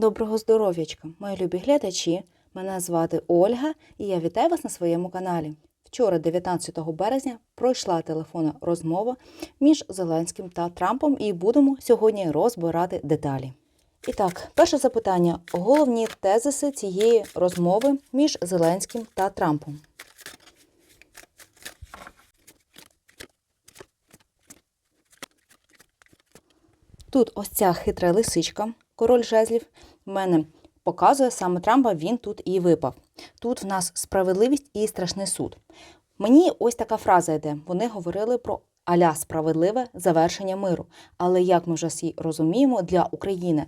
Доброго здоров'ячка, мої любі глядачі. Мене звати Ольга і я вітаю вас на своєму каналі. Вчора, 19 березня, пройшла телефонна розмова між Зеленським та Трампом, і будемо сьогодні розбирати деталі. І так, перше запитання: головні тезиси цієї розмови між Зеленським та Трампом. Тут ось ця хитра лисичка, король жезлів, в мене показує саме Трампа, він тут і випав. Тут в нас справедливість і страшний суд. Мені ось така фраза йде. Вони говорили про аля справедливе завершення миру. Але як ми вже всі розуміємо, для України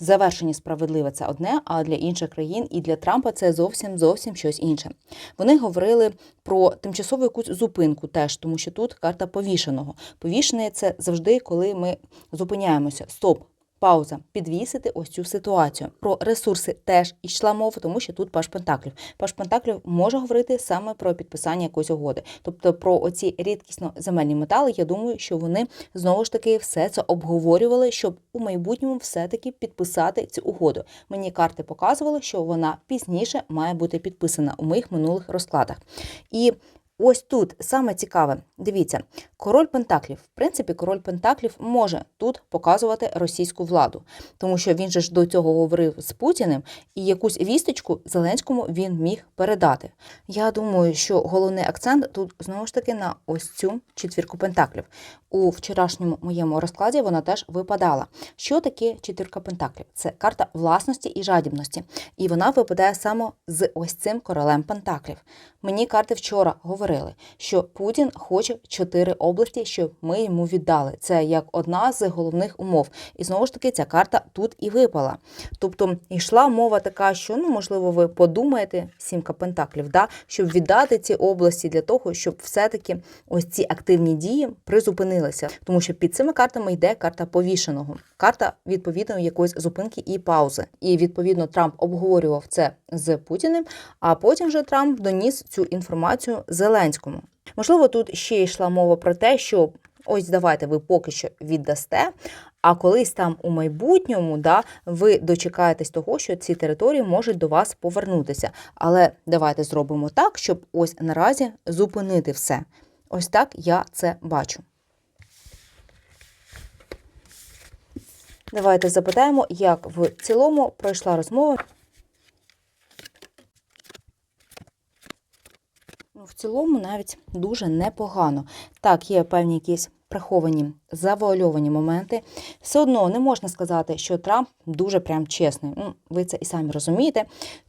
завершення справедливе це одне, а для інших країн і для Трампа це зовсім зовсім щось інше. Вони говорили про тимчасову якусь зупинку теж, тому що тут карта повішеного. Повішене це завжди, коли ми зупиняємося. Стоп. Пауза, підвісити ось цю ситуацію. Про ресурси теж йшла мова, тому що тут Паш Пентаклів. Паш Пентаклів може говорити саме про підписання якоїсь угоди. Тобто про оці рідкісно земельні метали, я думаю, що вони знову ж таки все це обговорювали, щоб у майбутньому все-таки підписати цю угоду. Мені карти показували, що вона пізніше має бути підписана у моїх минулих розкладах. І Ось тут саме цікаве, дивіться, король Пентаклів. В принципі, король Пентаклів може тут показувати російську владу, тому що він же ж до цього говорив з Путіним, і якусь вісточку Зеленському він міг передати. Я думаю, що головний акцент тут знову ж таки на ось цю четвірку Пентаклів. У вчорашньому моєму розкладі вона теж випадала. Що таке четвірка Пентаклів? Це карта власності і жадібності, і вона випадає саме з ось цим королем Пентаклів. Мені карти вчора говорили, що Путін хоче чотири області, щоб ми йому віддали. Це як одна з головних умов. І знову ж таки, ця карта тут і випала. Тобто йшла мова така, що ну можливо ви подумаєте, сімка пентаклів, да, щоб віддати ці області для того, щоб все-таки ось ці активні дії призупинилися. Тому що під цими картами йде карта повішеного, карта відповідно якоїсь зупинки і паузи. І відповідно Трамп обговорював це з Путіним. А потім вже Трамп доніс цю інформацію Зеленському. Можливо, тут ще йшла мова про те, що ось давайте ви поки що віддасте. А колись там у майбутньому да, ви дочекаєтесь того, що ці території можуть до вас повернутися. Але давайте зробимо так, щоб ось наразі зупинити все. Ось так я це бачу. Давайте запитаємо, як в цілому пройшла розмова. В цілому навіть дуже непогано. Так, є певні якісь приховані завуальовані моменти. Все одно не можна сказати, що Трамп дуже прям чесний. Ну, ви це і самі розумієте.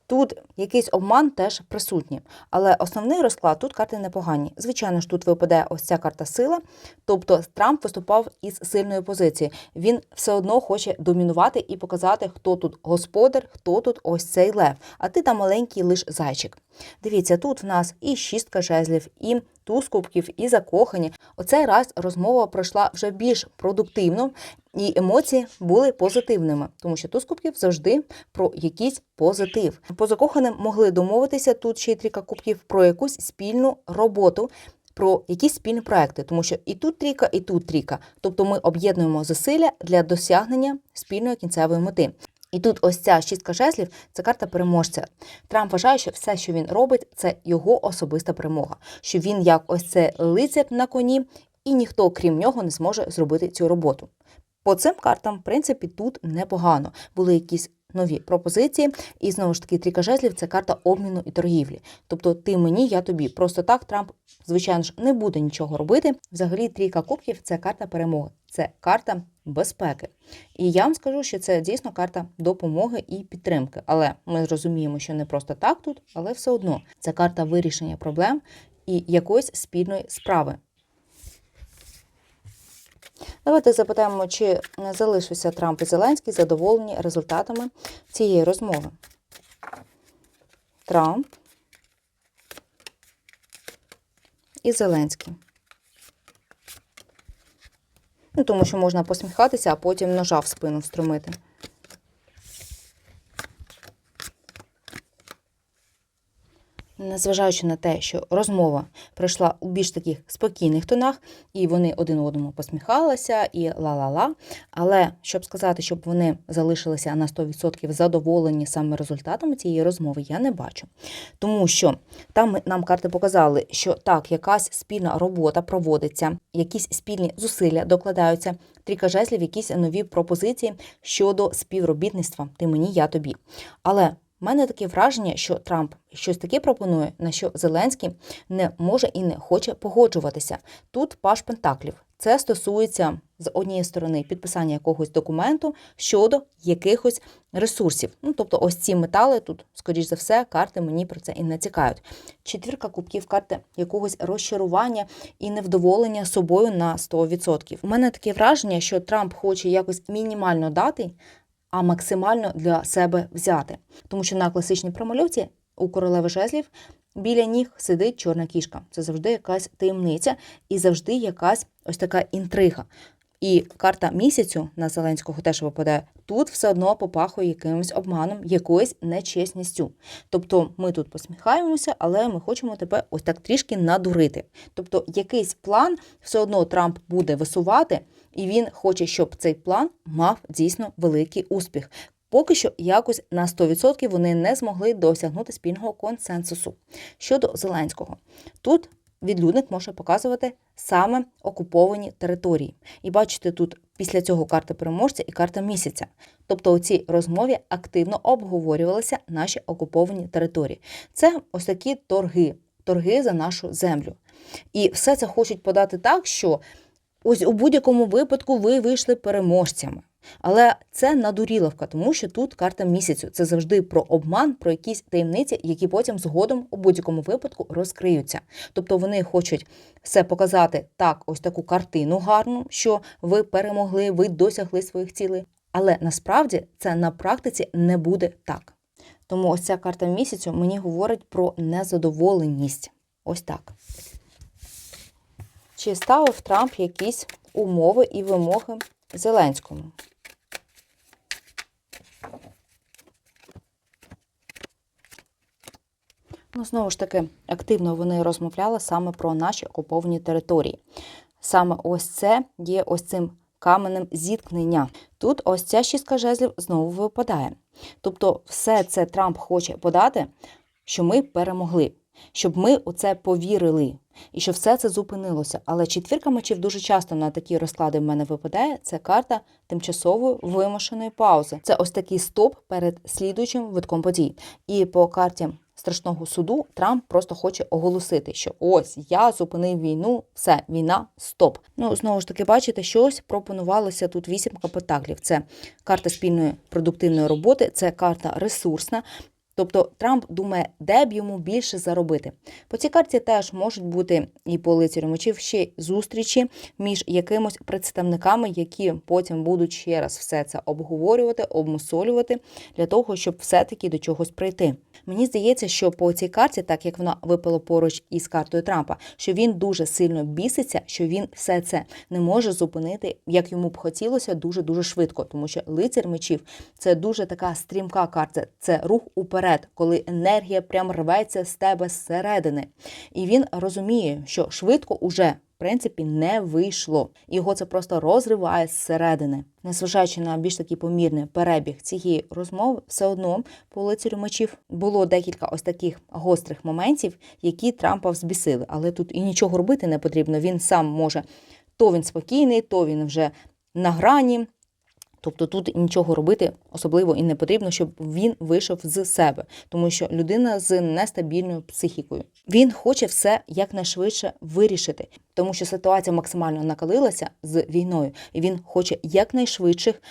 Тут якийсь обман теж присутній. Але основний розклад тут карти непогані. Звичайно ж, тут випадає ось ця карта сила. Тобто Трамп виступав із сильної позиції. Він все одно хоче домінувати і показати, хто тут господар, хто тут ось цей лев. А ти там маленький лиш зайчик. Дивіться, тут в нас і шістка жезлів, і туз кубків, і закохані. Оцей раз розмова пройшла вже більш продуктивно, і емоції були позитивними, тому що туз кубків завжди про якийсь позитив. По закоханим могли домовитися тут ще й трійка кубків про якусь спільну роботу. Про якісь спільні проекти, тому що і тут трійка, і тут трійка. Тобто ми об'єднуємо зусилля для досягнення спільної кінцевої мети. І тут ось ця шістка жезлів це карта переможця. Трамп вважає, що все, що він робить, це його особиста перемога. Що він як ось це лицар на коні, і ніхто, крім нього, не зможе зробити цю роботу. По цим картам, в принципі, тут непогано. Були якісь нові пропозиції, і знову ж таки, трійка жезлів це карта обміну і торгівлі. Тобто ти мені, я тобі. Просто так Трамп, звичайно ж, не буде нічого робити. Взагалі, трійка кубків це карта перемоги, це карта безпеки. І я вам скажу, що це дійсно карта допомоги і підтримки. Але ми зрозуміємо, що не просто так тут, але все одно це карта вирішення проблем і якоїсь спільної справи. Давайте запитаємо, чи залишився Трамп і Зеленський задоволені результатами цієї розмови. Трамп і Зеленський. Ну, тому що можна посміхатися, а потім ножа в спину встромити. Незважаючи на те, що розмова пройшла у більш таких спокійних тонах, і вони один одному посміхалися, і ла-ла-ла. Але щоб сказати, щоб вони залишилися на 100% задоволені саме результатами цієї розмови, я не бачу. Тому що там нам карти показали, що так, якась спільна робота проводиться, якісь спільні зусилля докладаються. Трійка жезлів, якісь нові пропозиції щодо співробітництва. Ти мені, я тобі. Але мене таке враження, що Трамп щось таке пропонує, на що Зеленський не може і не хоче погоджуватися. Тут паш Пентаклів. Це стосується з однієї сторони підписання якогось документу щодо якихось ресурсів. Ну, тобто, ось ці метали тут, скоріш за все, карти мені про це і натякають. Четвірка кубків карти якогось розчарування і невдоволення собою на 100%. У мене таке враження, що Трамп хоче якось мінімально дати, а максимально для себе взяти. Тому що на класичній промальовці у королеви жезлів біля ніг сидить чорна кішка. Це завжди якась таємниця і завжди якась ось така інтрига. І карта місяцю на Зеленського теж випадає. Тут все одно попахує якимось обманом, якоюсь нечесністю. Тобто ми тут посміхаємося, але ми хочемо тебе ось так трішки надурити. Тобто, якийсь план все одно Трамп буде висувати, і він хоче, щоб цей план мав дійсно великий успіх. Поки що якось на 100% вони не змогли досягнути спільного консенсусу. Щодо Зеленського, тут відлюдник може показувати саме окуповані території. І бачите, тут після цього карта переможця і карта місяця. Тобто у цій розмові активно обговорювалися наші окуповані території. Це ось такі торги, торги за нашу землю. І все це хочуть подати так, що ось у будь-якому випадку ви вийшли переможцями. Але це надуріловка, тому що тут карта місяцю. Це завжди про обман, про якісь таємниці, які потім згодом у будь-якому випадку розкриються. Тобто вони хочуть все показати так, ось таку картину гарну, що ви перемогли, ви досягли своїх цілей. Але насправді це на практиці не буде так. Тому ось ця карта місяцю мені говорить про незадоволеність. Ось так. Чи ставив Трамп якісь умови і вимоги Зеленському? Ну, знову ж таки, активно вони розмовляли саме про наші окуповані території. Саме ось це є ось цим каменем зіткнення. Тут ось ця шістка жезлів знову випадає. Тобто, все це Трамп хоче подати, що ми перемогли, щоб ми у це повірили. І що все це зупинилося. Але четвірка мечів дуже часто на такі розклади в мене випадає. Це карта тимчасової вимушеної паузи. Це ось такий стоп перед слідуючим витком подій. І по карті страшного суду Трамп просто хоче оголосити, що ось я зупинив війну, все, війна, стоп. Ну знову ж таки, бачите, щось пропонувалося тут вісімка пентаклів. Це карта спільної продуктивної роботи, це карта ресурсна. Тобто Трамп думає, де б йому більше заробити. По цій карті теж можуть бути і по лицарю мечів ще зустрічі між якимось представниками, які потім будуть ще раз все це обговорювати, обмусолювати для того, щоб все-таки до чогось прийти. Мені здається, що по цій карті, так як вона випала поруч із картою Трампа, що він дуже сильно біситься, що він все це не може зупинити, як йому б хотілося, дуже дуже швидко, тому що лицар мечів це дуже така стрімка карта, це рух уперед коли енергія прям рветься з тебе зсередини. І він розуміє, що швидко уже. В принципі, не вийшло. Його це просто розриває зсередини. Незважаючи на більш такий помірний перебіг цієї розмови, все одно по лицарю мечів було декілька ось таких гострих моментів, які Трампа взбісили. Але тут і нічого робити не потрібно. Він сам може то він спокійний, то він вже на грані, Тобто тут нічого робити особливо і не потрібно, щоб він вийшов з себе, тому що людина з нестабільною психікою. Він хоче все якнайшвидше вирішити, тому що ситуація максимально накалилася з війною, і він хоче якнайшвидших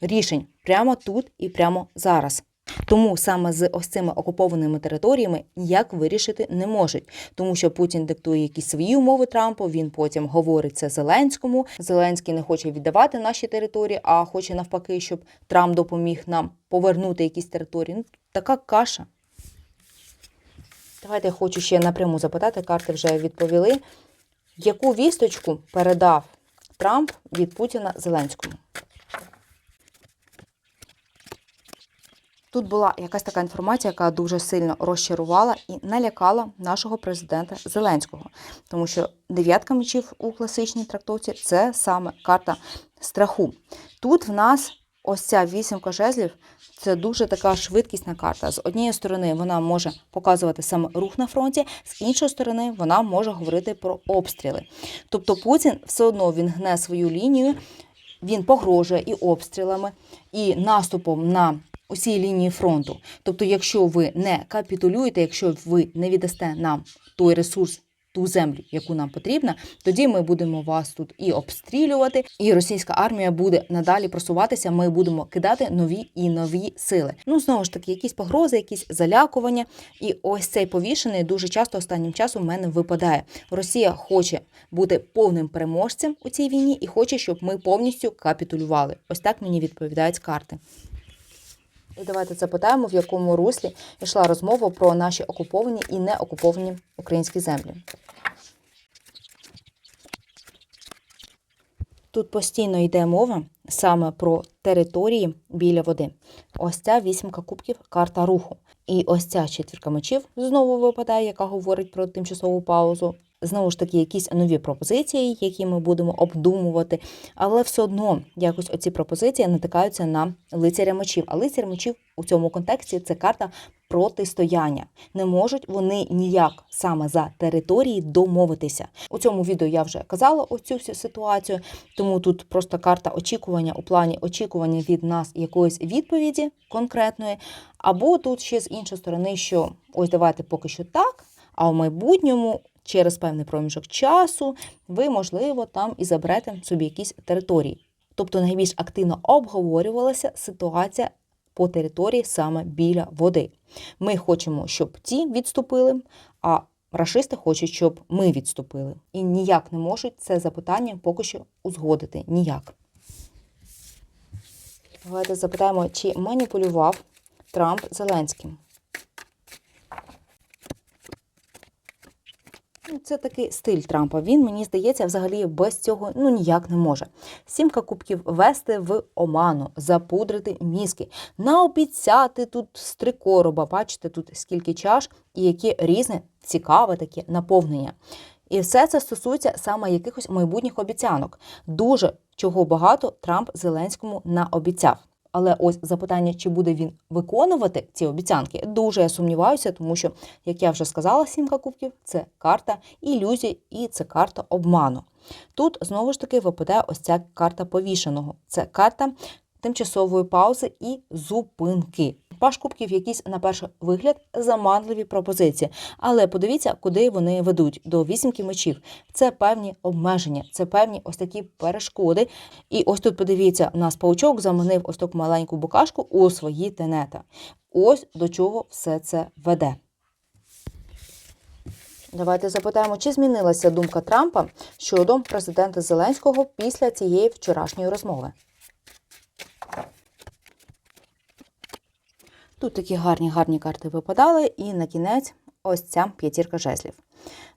рішень прямо тут і прямо зараз. Тому саме з ось цими окупованими територіями ніяк вирішити не можуть, тому що Путін диктує якісь свої умови Трампу. Він потім говорить це Зеленському. Зеленський не хоче віддавати наші території, а хоче навпаки, щоб Трамп допоміг нам повернути якісь території. Ну, така каша. Давайте я хочу ще напряму запитати, карти вже відповіли. Яку вісточку передав Трамп від Путіна Зеленському? Тут була якась така інформація, яка дуже сильно розчарувала і налякала нашого президента Зеленського, тому що дев'ятка мечів у класичній трактовці це саме карта страху. Тут в нас ось ця вісімка жезлів. Це дуже така швидкісна карта. З однієї сторони вона може показувати саме рух на фронті, з іншої сторони вона може говорити про обстріли. Тобто Путін все одно він гне свою лінію, він погрожує і обстрілами, і наступом на усій лінії фронту. Тобто, якщо ви не капітулюєте, якщо ви не віддасте нам той ресурс. Ту землю, яку нам потрібна, тоді ми будемо вас тут і обстрілювати, і російська армія буде надалі просуватися. Ми будемо кидати нові і нові сили. Ну знову ж таки, якісь погрози, якісь залякування. І ось цей повішений дуже часто останнім часом в мене випадає. Росія хоче бути повним переможцем у цій війні і хоче, щоб ми повністю капітулювали. Ось так мені відповідають карти. І давайте запитаємо, в якому руслі йшла розмова про наші окуповані і не окуповані українські землі. Тут постійно йде мова саме про території біля води. Ось ця вісімка кубків карта руху. І ось ця четвірка мечів знову випадає, яка говорить про тимчасову паузу. Знову ж таки, якісь нові пропозиції, які ми будемо обдумувати, але все одно якось оці пропозиції натикаються на лицаря мечів. А лицар мечів у цьому контексті це карта протистояння. Не можуть вони ніяк саме за території домовитися. У цьому відео я вже казала оцю всю ситуацію, тому тут просто карта очікування у плані очікування від нас якоїсь відповіді конкретної. Або тут ще з іншої сторони, що ось давайте поки що так, а в майбутньому. Через певний проміжок часу ви, можливо, там і заберете собі якісь території. Тобто найбільш активно обговорювалася ситуація по території саме біля води. Ми хочемо, щоб ті відступили, а рашисти хочуть, щоб ми відступили. І ніяк не можуть це запитання поки що узгодити. Ніяк. Давайте запитаємо, чи маніпулював Трамп Зеленським. Це такий стиль Трампа. Він, мені здається, взагалі без цього ну ніяк не може. Сімка кубків вести в оману, запудрити мізки, наобіцяти тут три. Бачите, тут скільки чаш і які різне цікаве таке наповнення. І все це стосується саме якихось майбутніх обіцянок. Дуже чого багато Трамп Зеленському наобіцяв. Але ось запитання, чи буде він виконувати ці обіцянки, дуже я сумніваюся, тому що, як я вже сказала, сімка кубків це карта ілюзій і це карта обману. Тут знову ж таки випадає ось ця карта повішеного. Це карта тимчасової паузи і зупинки. Паш кубків якісь на перший вигляд заманливі пропозиції, але подивіться, куди вони ведуть до вісімки мечів. Це певні обмеження, це певні ось такі перешкоди. І ось тут подивіться, у нас паучок заманив ось таку маленьку букашку у свої тенета. Ось до чого все це веде. Давайте запитаємо, чи змінилася думка Трампа щодо президента Зеленського після цієї вчорашньої розмови. Тут такі гарні гарні карти випадали, і на кінець ось ця п'ятірка жезлів.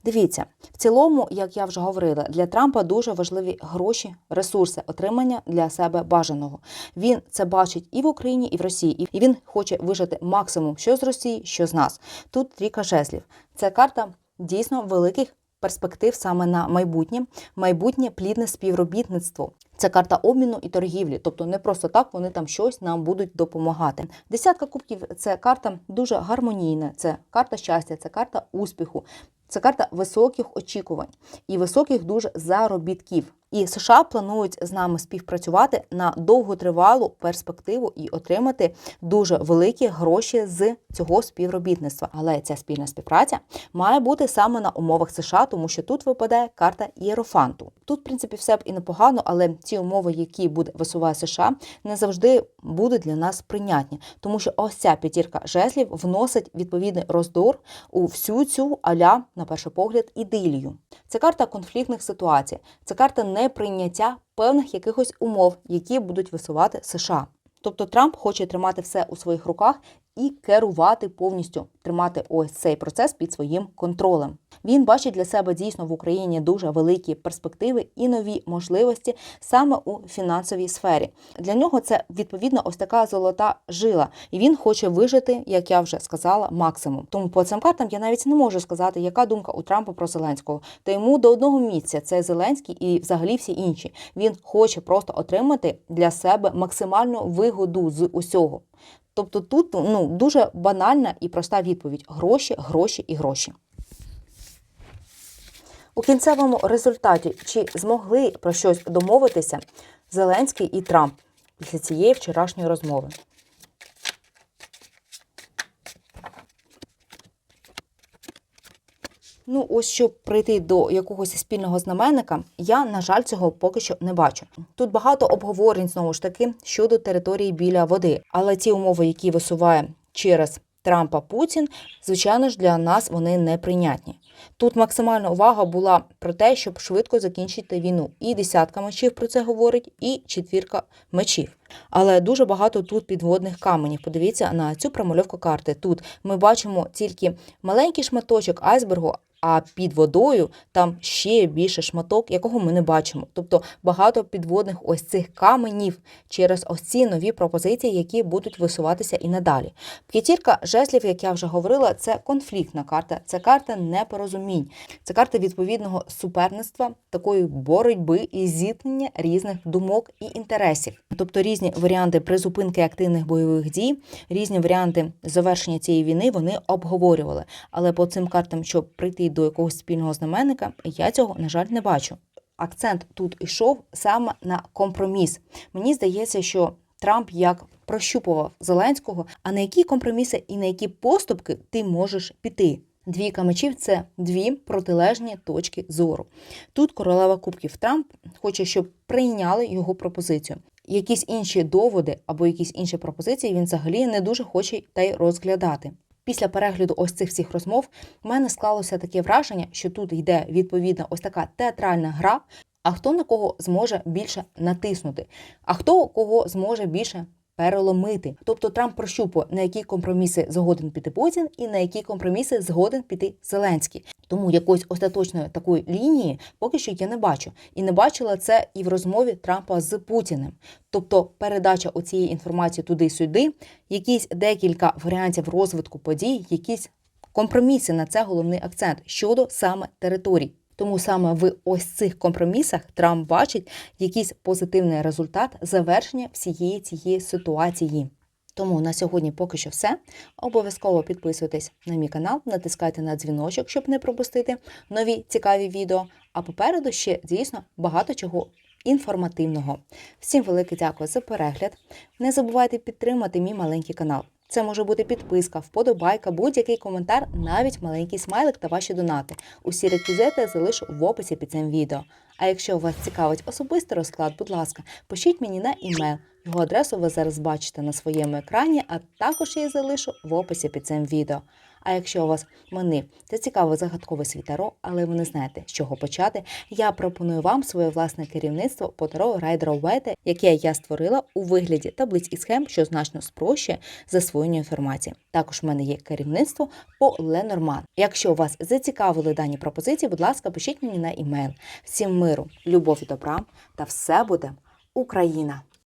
Дивіться, в цілому, як я вже говорила, для Трампа дуже важливі гроші, ресурси, отримання для себе бажаного. Він це бачить і в Україні, і в Росії, і він хоче вижити максимум що з Росії, що з нас. Тут трійка жезлів. Це карта дійсно великих перспектив саме на майбутнє, майбутнє плідне співробітництво. Це карта обміну і торгівлі, тобто не просто так вони там щось нам будуть допомагати. Десятка кубків це карта дуже гармонійна, це карта щастя, це карта успіху, це карта високих очікувань і високих дуже заробітків. І США планують з нами співпрацювати на довготривалу перспективу і отримати дуже великі гроші з цього співробітництва. Але ця спільна співпраця має бути саме на умовах США, тому що тут випадає карта Єрофанту. Тут, в принципі, все б і непогано, але ці умови, які буде висуває США, не завжди будуть для нас прийнятні, тому що ось ця п'ятірка жезлів вносить відповідний роздор у всю цю аля, на перший погляд, ідилію. Це карта конфліктних ситуацій, це карта неприйняття певних якихось умов, які будуть висувати США. Тобто Трамп хоче тримати все у своїх руках і керувати повністю, тримати ось цей процес під своїм контролем. Він бачить для себе дійсно в Україні дуже великі перспективи і нові можливості саме у фінансовій сфері. Для нього це відповідно ось така золота жила, і він хоче вижити, як я вже сказала, максимум. Тому по цим картам я навіть не можу сказати, яка думка у Трампа про Зеленського. Та йому до одного місця це Зеленський і взагалі всі інші. Він хоче просто отримати для себе максимальну вигоду з усього. Тобто тут ну дуже банальна і проста відповідь: гроші, гроші і гроші. У кінцевому результаті чи змогли про щось домовитися Зеленський і Трамп після цієї вчорашньої розмови? Ну, ось щоб прийти до якогось спільного знаменника, я, на жаль, цього поки що не бачу. Тут багато обговорень знову ж таки щодо території біля води, але ті умови, які висуває через Трампа Путін, звичайно ж, для нас вони неприйнятні. Тут максимальна увага була про те, щоб швидко закінчити війну. І десятка мечів про це говорить, і четвірка мечів. Але дуже багато тут підводних каменів. Подивіться на цю промальовку карти. Тут ми бачимо тільки маленький шматочок айсбергу. А під водою там ще більше шматок, якого ми не бачимо. Тобто багато підводних ось цих каменів через ось ці нові пропозиції, які будуть висуватися і надалі. П'ятірка жезлів, як я вже говорила, це конфліктна карта, це карта непорозумінь, це карта відповідного суперництва, такої боротьби і зіткнення різних думок і інтересів. Тобто різні варіанти призупинки активних бойових дій, різні варіанти завершення цієї війни вони обговорювали. Але по цим картам, щоб прийти до якогось спільного знаменника, я цього, на жаль, не бачу. Акцент тут йшов саме на компроміс. Мені здається, що Трамп як прощупував Зеленського, а на які компроміси і на які поступки ти можеш піти. Двійка мечів це дві протилежні точки зору. Тут королева кубків Трамп хоче, щоб прийняли його пропозицію. Якісь інші доводи або якісь інші пропозиції він взагалі не дуже хоче та й розглядати. Після перегляду ось цих всіх розмов в мене склалося таке враження, що тут йде відповідна ось така театральна гра. А хто на кого зможе більше натиснути, а хто кого зможе більше переломити. Тобто Трамп прощупує, на які компроміси згоден піти Путін і на які компроміси згоден піти Зеленський. Тому якоїсь остаточної такої лінії поки що я не бачу. І не бачила це і в розмові Трампа з Путіним. Тобто передача оцієї інформації туди-сюди, якісь декілька варіантів розвитку подій, якісь компроміси на це головний акцент щодо саме територій. Тому саме в ось цих компромісах Трамп бачить якийсь позитивний результат завершення всієї цієї ситуації. Тому на сьогодні поки що все. Обов'язково підписуйтесь на мій канал, натискайте на дзвіночок, щоб не пропустити нові цікаві відео. А попереду ще дійсно багато чого інформативного. Всім велике дякую за перегляд. Не забувайте підтримати мій маленький канал. Це може бути підписка, вподобайка, будь-який коментар, навіть маленький смайлик та ваші донати. Усі реквізити залишу в описі під цим відео. А якщо вас цікавить особистий розклад, будь ласка, пишіть мені на імейл. Його адресу ви зараз бачите на своєму екрані, а також я її залишу в описі під цим відео. А якщо у вас мене це цікавий загадковий світаро, але ви не знаєте, з чого почати, я пропоную вам своє власне керівництво по таро Райдер Вете, яке я створила у вигляді таблиць і схем, що значно спрощує засвоєння інформації. Також в мене є керівництво по Ленорман. Якщо вас зацікавили дані пропозиції, будь ласка, пишіть мені на імейл. Всім миру, любові, добра та все буде Україна!